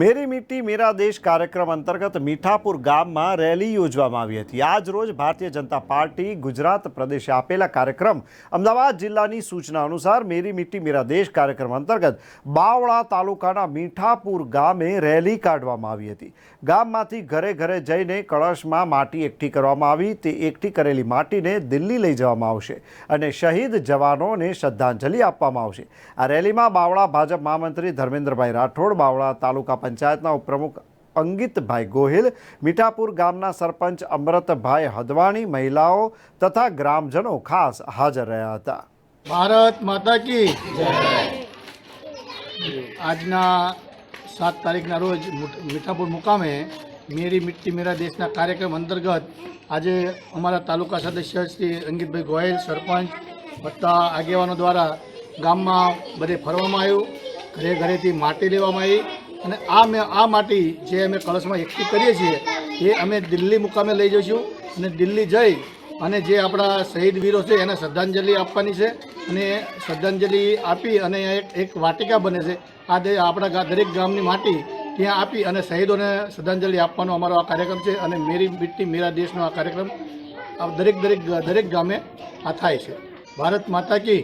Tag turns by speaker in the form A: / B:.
A: મેરી મિટ્ટી મેરા દેશ કાર્યક્રમ અંતર્ગત મીઠાપુર ગામમાં રેલી યોજવામાં આવી હતી. આજ રોજ ભારતીય જનતા પાર્ટી ગુજરાત પ્રદેશે આપેલા કાર્યક્રમ અમદાવાદ જિલ્લાની સૂચના અનુસાર મેરી મિટ્ટી મેરા દેશ કાર્યક્રમ અંતર્ગત બાવળા તાલુકાના મીઠાપુર ગામે રેલી કાઢવામાં આવી હતી. ગામમાંથી ઘરે ઘરે જઈને કળશમાં માટી એકઠી કરવામાં આવી. તે એકઠી કરેલી માટીને દિલ્હી લઈ જવામાં આવશે અને શહીદ જવાનોને શ્રદ્ધાંજલિ આપવામાં આવશે. આ રેલીમાં બાવળા ભાજપ મહામંત્રી ધર્મેન્દ્રભાઈ રાઠોડ, બાવળા તાલુકા પંચાયતના ઉપપ્રમુખ અંગિતભાઈ ગોહિલ, મીઠાપુર ગામના સરપંચ અમૃતભાઈ હદવાણી, મહિલાઓ તથા ગ્રામજનો ખાસ હાજર રહ્યા હતા.
B: ભારત માતા કી આજના સાત તારીખના રોજ મીઠાપુર મુકામે મેરી મિટ્ટી મેરા દેશના કાર્યક્રમ અંતર્ગત આજે અમારા તાલુકા સદસ્ય શ્રી અંગિતભાઈ ગોહિલ, સરપંચ બધા આગેવાનો દ્વારા ગામમાં બધે ફરવામાં આવ્યું. ઘરે ઘરેથી માટી લેવામાં આવી. અને આ મેં આ માટી જે અમે કળશમાં એકઠી કરીએ છીએ, એ અમે દિલ્હી મુકામે લઈ જઈશું અને દિલ્હી જઈ અને જે આપણા શહીદ વીરો છે, એને શ્રદ્ધાંજલિ આપવાની છે અને શ્રદ્ધાંજલિ આપી અને એક એક વાટિકા બને છે. આ આપણા દરેક ગામની માટી ત્યાં આપી અને શહીદોને શ્રદ્ધાંજલિ આપવાનો અમારો આ કાર્યક્રમ છે અને મેરી મિટ્ટી, મેરા દેશનો આ કાર્યક્રમ દરેક દરેક દરેક ગામે આ થાય છે. ભારત માતા કી